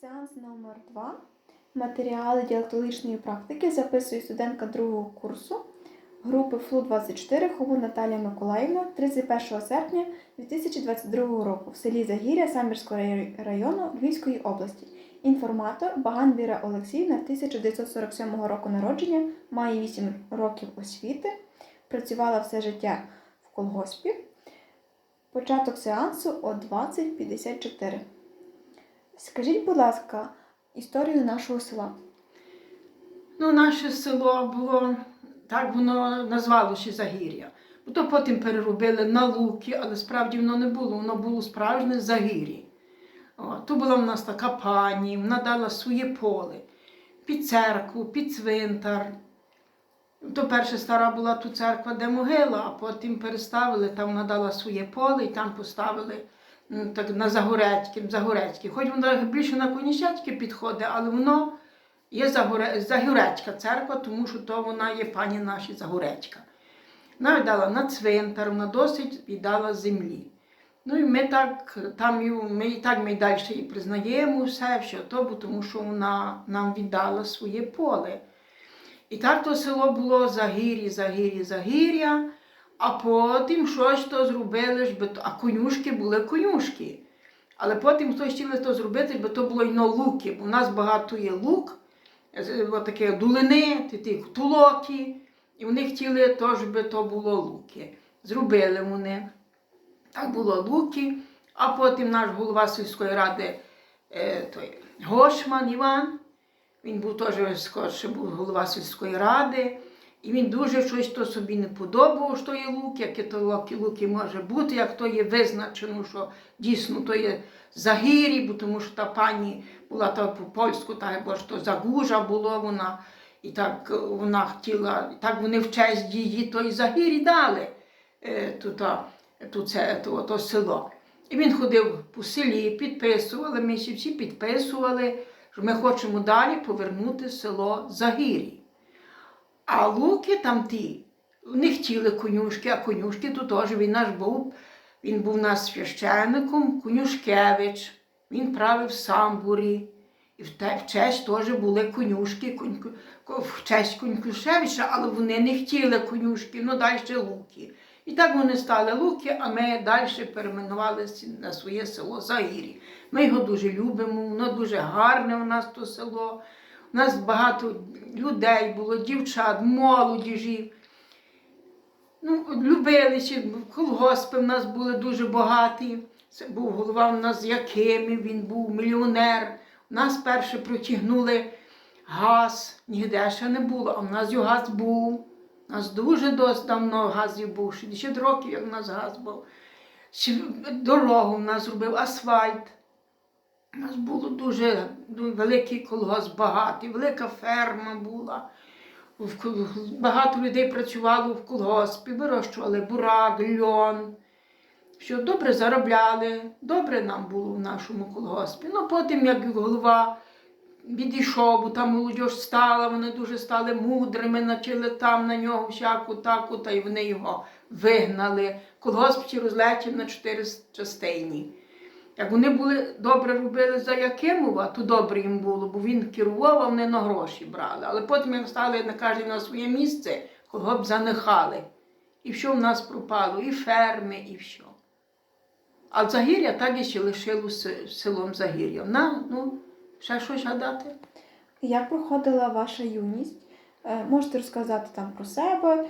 Сеанс номер 2 Матеріали діалектологічної практики записує студентка другого курсу групи ФЛУ-24 Хову Наталія Миколаївна 31 серпня 2022 року в селі Загір'я Самбірського району Львівської області. Інформатор Баган Віра Олексіївна 1947 року народження, має 8 років освіти, працювала все життя в колгоспі. Початок сеансу о 20.54. Скажіть, будь ласка, історію нашого села. Ну, наше село було, так воно назвалося Загір'я. Бо то потім переробили на луки, але справді воно не було, воно було справжнє Загір'я. То була в нас така пані, вона дала своє поле під церкву, під цвинтар. То перша стара була ту церква, де могила, а потім переставили, там вона дала своє поле і там поставили так, на Загорецьке, Загорецьке. Хоч вона більше на Конішецьке підходить, але воно є Загоре... Загорецька церква, тому що то вона є пані наші Загорецька. Вона дала на цвинтар, вона досить віддала землі. Ну і ми так, там і- ми і так ми й далі її признаємо все, що то, тому що вона нам віддала своє поле. І так то село було Загір'я, Загір'я, Загір'я, а потім щось то зробили, ж би то- а конюшки були конюшки. Але потім хтось хотіли то зробити, бо то було й на луки. У нас багато є лук, е, таке дулини, тулоки, і вони хотіли теж би то було луки. Зробили вони. Так було луки, а потім наш голова сільської ради е, той, Гошман Іван. Він був теж скорше був голова сільської ради. І він дуже щось то собі не подобав, що є лук, яке то луки, луки може бути, як то є визначено, що дійсно то є загірі, бо тому що та пані була та по польську, та бо ж то загужа було вона. І так е, вона хотіла, так вони в честь її той загірі дали е, ту, та, ту, це, ту, то село. І він ходив по селі, підписували, ми всі підписували, що ми хочемо далі повернути село Загір'ї. А луки там ті, не хотіли конюшки, а конюшки то теж він наш був. Він був нас священником, Конюшкевич, він правив самбурі. І в, честь теж були конюшки, конь, в честь Конюшевича, але вони не хотіли конюшки, ну далі луки. І так вони стали луки, а ми далі перейменувалися на своє село Загір'я. Ми його дуже любимо, воно дуже гарне у нас то село. У нас багато людей було, дівчат, молодіжі. Ну, любилися, колгоспи в нас були дуже багаті. Це був голова у нас Якимів, він був мільйонер. У нас перше протягнули газ, ніде ще не було, а в нас його газ був. У нас дуже досить давно газів був, 60 років, як у нас газ був. Дорогу в нас робив асфальт. У нас було дуже, дуже великий колгосп, багатий, велика ферма була. Багато людей працювало в колгоспі, вирощували бурак, льон. Що добре заробляли, добре нам було в нашому колгоспі. Ну потім, як голова відійшов, бо там молодь стала, вони дуже стали мудрими, почали там на нього всяку таку, та й вони його вигнали. Колгосп розлетів на чотири частині. Як вони були добре робили за Якимова, то добре їм було, бо він керував, а вони на гроші брали. Але потім, як стали на кожен на своє місце, кого б занехали. І що в нас пропало, і ферми, і все. А Загір'я так і ще лишилося селом Загір'я. На, ну, ще щось гадати? Як проходила ваша юність? Е, Можете розказати там про себе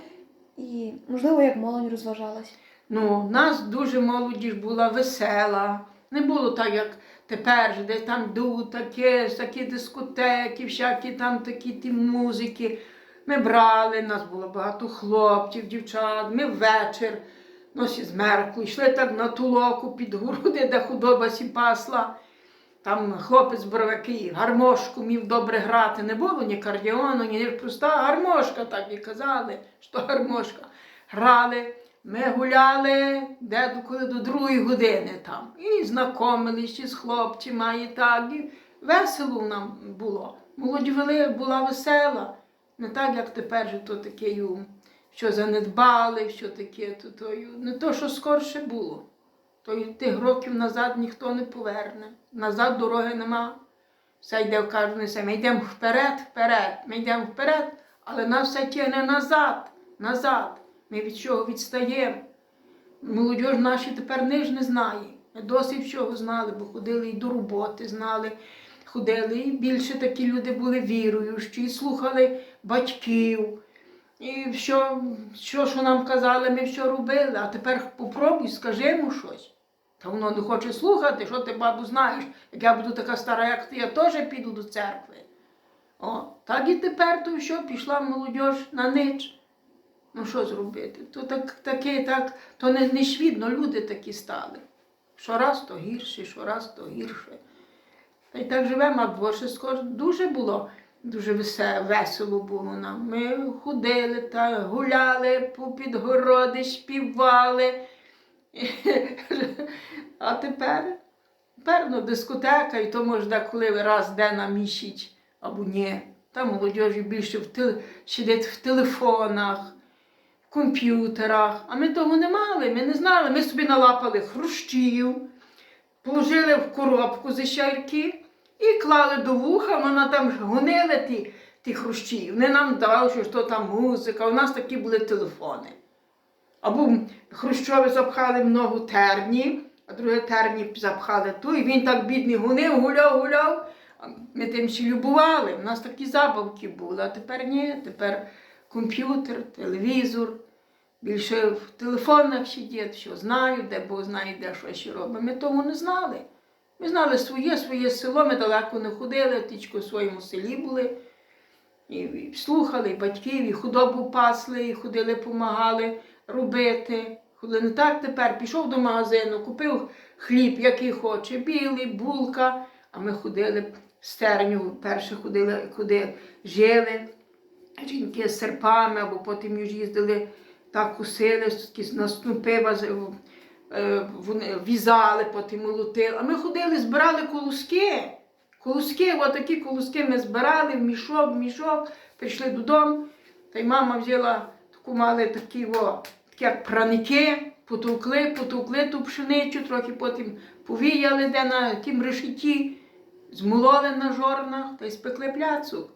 і, можливо, як молодь розважалась? Ну, в нас дуже молодіж була весела. Не було так, як тепер, де там йдуть такі, дискотеки, всякі там такі ті музики. Ми брали, нас було багато хлопців, дівчат. Ми ввечір носі змеркли, йшли так на тулоку під груди, де худоба сі пасла. Там хлопець боровикий, гармошку мів добре грати. Не було ні кардіону, ні проста гармошка, так і казали, що гармошка. Грали, ми гуляли де до другої години там. І знайомилися з хлопцями, і так. І весело нам було. Молодь була весела. Не так, як тепер же то таке, що занедбали, що таке, то, то, не то, що скорше було. То тих років назад ніхто не поверне. Назад дороги нема. все йде в кожну все. Ми йдемо вперед, вперед, ми йдемо вперед, але нас все тягне назад, назад. Ми від чого відстаємо. Молодь наші тепер ниж не знає. Ми досить всього знали, бо ходили і до роботи, знали, ходили, і більше такі люди були віруючі, і слухали батьків. І що, що, що нам казали, ми все робили. А тепер попробуй, скажи йому щось. Та воно не хоче слухати, що ти, бабу, знаєш. Як я буду така стара, як ти, я теж піду до церкви. О, так і тепер то що, пішла молодь на нич. Ну що зробити? То так, таке, так, то не, не швідно, люди такі стали. Щораз то гірше, щораз то гірше. Та й так живемо, а більше дуже було, дуже весе- весело було нам. Ми ходили та гуляли по підгороди, співали. А тепер, певно, дискотека, і то може деколи раз де на місяць або ні. Та молодіжі більше в тел... сидять в телефонах, комп'ютерах. А ми того не мали, ми не знали. Ми собі налапали хрущів, положили в коробку зі щайки і клали до вуха, вона там ж гонили ті, ті хрущі. Вони нам давали, що то там музика. У нас такі були телефони. Або Хрущові запхали в ногу терні, а друге терні запхали ту, і він так бідний гунив, гуляв, гуляв. Ми тим ще любували. У нас такі забавки були, а тепер ні, тепер комп'ютер, телевізор. Більше в телефонах сидять, що знають, де Бог знає, де що ще робить. Ми того не знали. Ми знали своє, своє село, ми далеко не ходили, тільки в своєму селі були. І, і слухали і батьків, і худобу пасли, і ходили, допомагали робити. Ходили не так тепер, пішов до магазину, купив хліб, який хоче, білий, булка. А ми ходили в стерню, перше ходили, куди жили. Жінки з серпами, або потім їздили, так кусили, на снупи е, вони в'язали, потім молотили. А ми ходили, збирали колоски. Колоски, отакі колоски ми збирали в мішок, в мішок, прийшли додому. Та й мама взяла таку мали такі, о, такі як праники, потовкли, потовкли ту пшеницю, трохи потім повіяли де на тім решеті, змололи на жорнах та й спекли пляцок.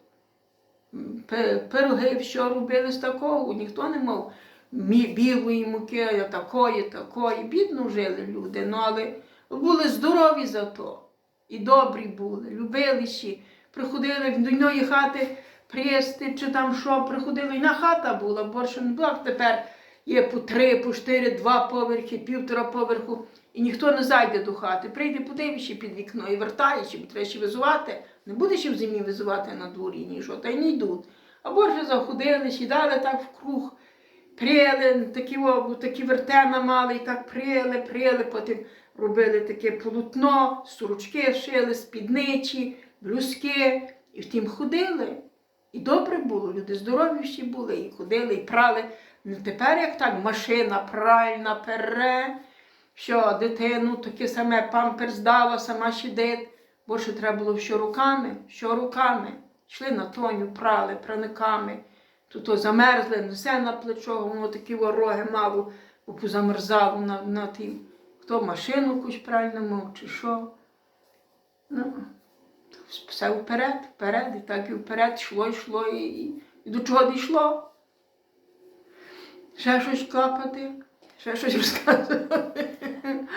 Пироги, що робили з такого, ніхто не мав білої муки, такої, такої. Бідно жили люди, ну, але були здорові зато. І добрі були, любили ще. Приходили до одної хати приїсти, чи там що, приходили, і на хата була, більше не було. Тепер є по три, по чотири, два поверхи, півтора поверху, і ніхто не зайде до хати. Прийде, подивишся під вікно і вертаєш, бо треба ще визувати. Не будеш в зимі визувати на дворі, ні що, та й не йдуть. А більше заходили, сідали так в круг, прили, такі, такі вертена мали, і так прили, прили, потім робили таке полотно, сорочки шили, спідничі, блюзки, і втім ходили. І добре було, люди здоровіші були, і ходили, і прали. Не тепер як так, машина пральна, пере, що дитину таке саме памперс дала, сама сидить. Бо що треба було що руками, що руками. Йшли на тоню, прали праниками. Тут замерзли, несе на плечо, воно такі вороги мало, бо позамерзало на, на тим. Хто машину якусь пральну мав, чи що. Ну, все вперед, вперед, і так і вперед йшло, йшло, і, і, і до чого дійшло. Ще щось клапати, ще щось розказувати.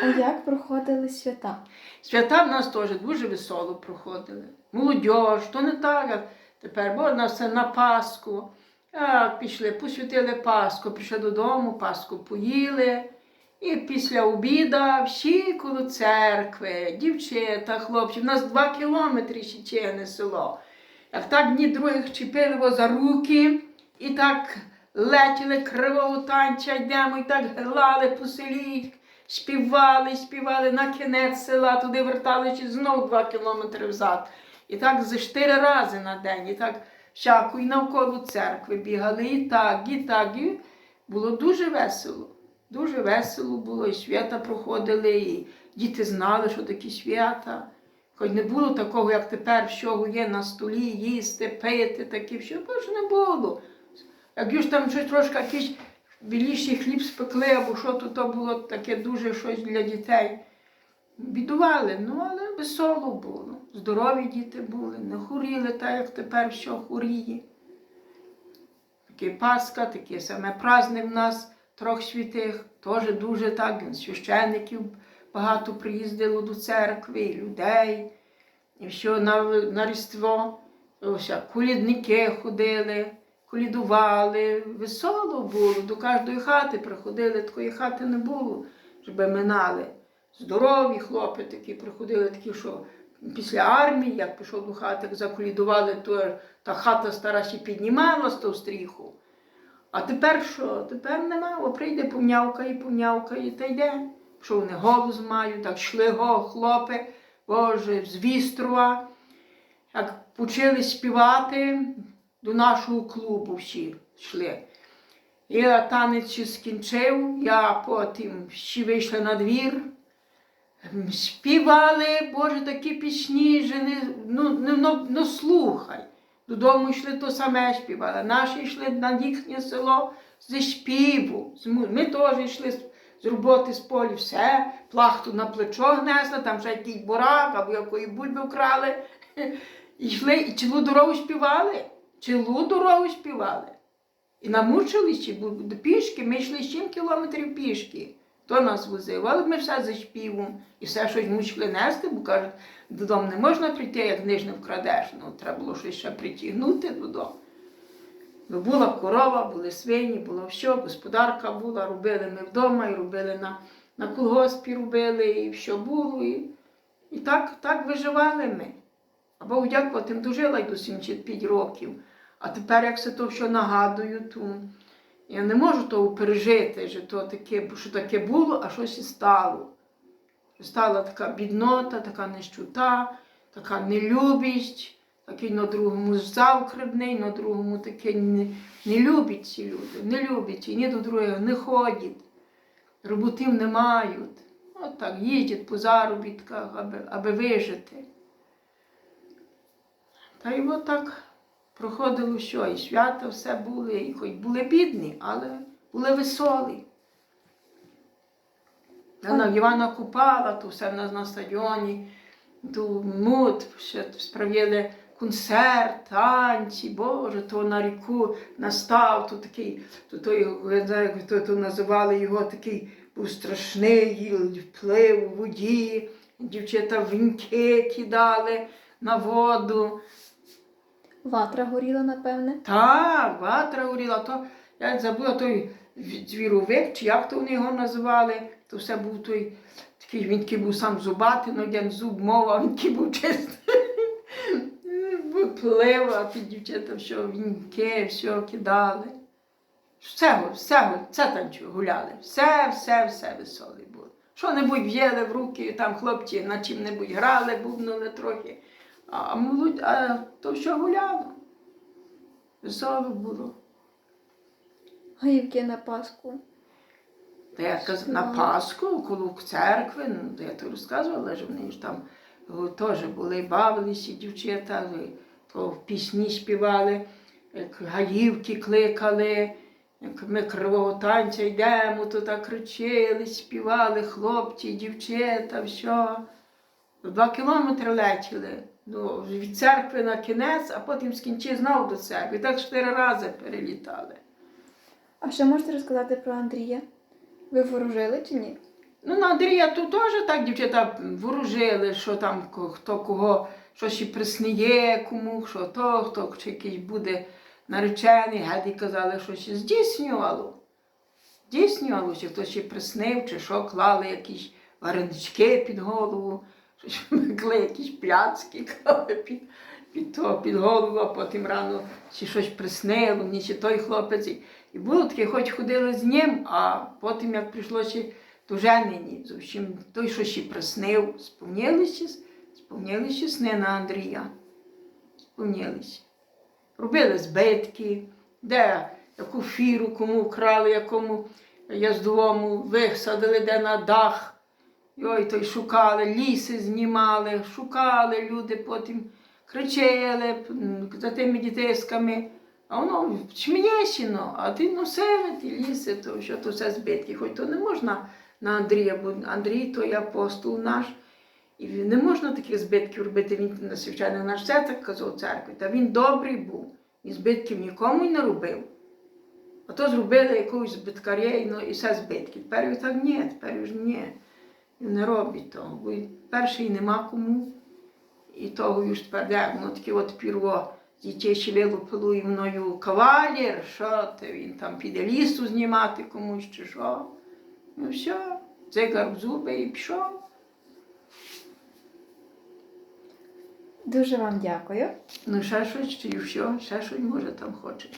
А як проходили свята? Свята в нас теж дуже весело проходили. Молодіж, то не так, як тепер, бо в нас це на Пасху. Так, пішли, посвятили Пасху, прийшли додому, Пасху поїли. І після обіда всі коло церкви, дівчата, хлопці. У нас два кілометри ще село. Як так дні других чіпили його за руки і так летіли кривого танця, йдемо і так грали по селі, співали, співали на кінець села, туди верталися знову два кілометри взад. І так за чотири рази на день, і так всяку, і навколо церкви бігали, і так, і так. І було дуже весело. Дуже весело було, і свята проходили, і діти знали, що такі свята. Хоч не було такого, як тепер, всього є на столі, їсти, пити, таке, що не було. Як ж там щось трошки якийсь біліший хліб спекли, або що то, то було таке дуже щось для дітей. Бідували, ну але весело було. здорові діти були, не хворіли так, як тепер що хворіє. Такий Пасха, такий саме праздник в нас трьох святих, теж дуже так, священників багато приїздило до церкви, людей, і що на, на Різдво, колідники ходили, колідували, весело було, до кожної хати приходили, такої хати не було, щоб минали. Здорові хлопці такі приходили, такі, що після армії, як пішов до хати, заколідували, то та хата стара ще піднімала з того стріху. А тепер що? Тепер нема, о, прийде помнявкає, помнявкає, та йде. Що вони голос мають, так йшли го, хлопи, Боже, з Вістрова. Як почали співати, до нашого клубу всі йшли. Я танець скінчив, я потім ще вийшла на двір. Співали, Боже, такі пісні, що не, ну, ну, ну, ну слухай. Додому йшли то саме співали. Наші йшли на їхнє село зі співу. Ми теж йшли з, роботи з полі, все, плахту на плечо гнесли, там ще якийсь бурак або якої бульби вкрали. Йшли і цілу дорогу співали. Цілу дорогу співали. І намучились бо пішки, ми йшли 7 кілометрів пішки. То нас возив, але ми все за співом і все щось мусили нести, бо кажуть, додому не можна прийти, як нижне вкрадеш. Ну, треба було щось ще притягнути додому. Ну, була корова, були свині, було все, господарка була, робили ми вдома і робили на, на колгоспі, робили, і все було. І, і так, так виживали ми. Богу дякувати, дожила й до 75 років. А тепер, як це то все нагадую, то я не можу того пережити, що, то таке, що таке було, а щось і стало. Стала така біднота, така нещута, така нелюбість, такий на другому завкривний, на другому таке не, не люблять ці люди, не люблять, і ні до другого не ходять, роботів не мають. От так їздять по заробітках, аби, аби вижити. Та й так проходило що, і свята все були, і хоч були бідні, але були веселі. Вона Івана Купала, то все в нас на стадіоні, то мут, ще справили концерт, танці, Боже, то на ріку настав, то такий, то, то, його, я не знаю, як то, то називали його такий був страшний вплив у воді, дівчата віньки кидали на воду. Ватра горіла, напевне. Так, ватра горіла, то я забула той звіровик, чи як то вони його називали, то все був той такий, він такий був сам зубатий, ну один зуб мова, він такий був чистий. Плив, а ті дівчата все, віньки, все кидали. Все, все, все танцю гуляли. Все, все, все веселі було. Що-небудь в'їли в руки, там хлопці на чим-небудь грали, бубнули трохи. А, молодь, а то що гуляло. Весело було. Гаївки на Пасху. Та я казав, на Пасху, коло церкви, ну, я то розказувала, що вони ж там теж були, бавилися дівчата, і то пісні співали, як гаївки кликали, як ми кривого танця йдемо, то так кричили, співали хлопці, дівчата, все. Два кілометри летіли ну, від церкви на кінець, а потім скінчи знову до церкви. Так чотири рази перелітали. А що можете розказати про Андрія? Ви ворожили чи ні? Ну, на Андрія тут теж так дівчата ворожили, що там хто кого, що ще присніє кому, що то, хто чи якийсь буде наречений, геді казали, що ще здійснювало. Здійснювало, чи хтось ще приснив, чи що, клали якісь варенички під голову, мекли якісь пляцки під, то, під голову, а потім рано чи щось приснило, мені ще той хлопець. І- було таке, хоч ходили з ним, а потім, як прийшло ще то женені, зовсім той, що ще приснив, сповнилися, сповнилися сни на Андрія. Сповнилися. Робили збитки, де яку фіру кому вкрали, якому яздовому висадили, де на дах. Ой, той шукали, ліси знімали, шукали люди, потім кричали за тими дітейськами. А воно чмієщино, а ти носили ті ліси, то що то все збитки. Хоч то не можна на Андрія, бо Андрій той апостол наш. І не можна таких збитків робити. Він на священник наш все так казав церкві. Та він добрий був. І збитків нікому й не робив. А то зробили якогось збиткаря ну, і все збитки. Тепер він так ні, тепер ж ні. Не робить того. Бо перший нема кому. І того ж тепер як воно таке от пірво дітей ще вилупило і мною кавалір, що ти він там піде лісу знімати комусь чи що. Ну все, цигар зуби і пішов. Дуже вам дякую. Ну, ще щось, чи все, ще щось може там хоче.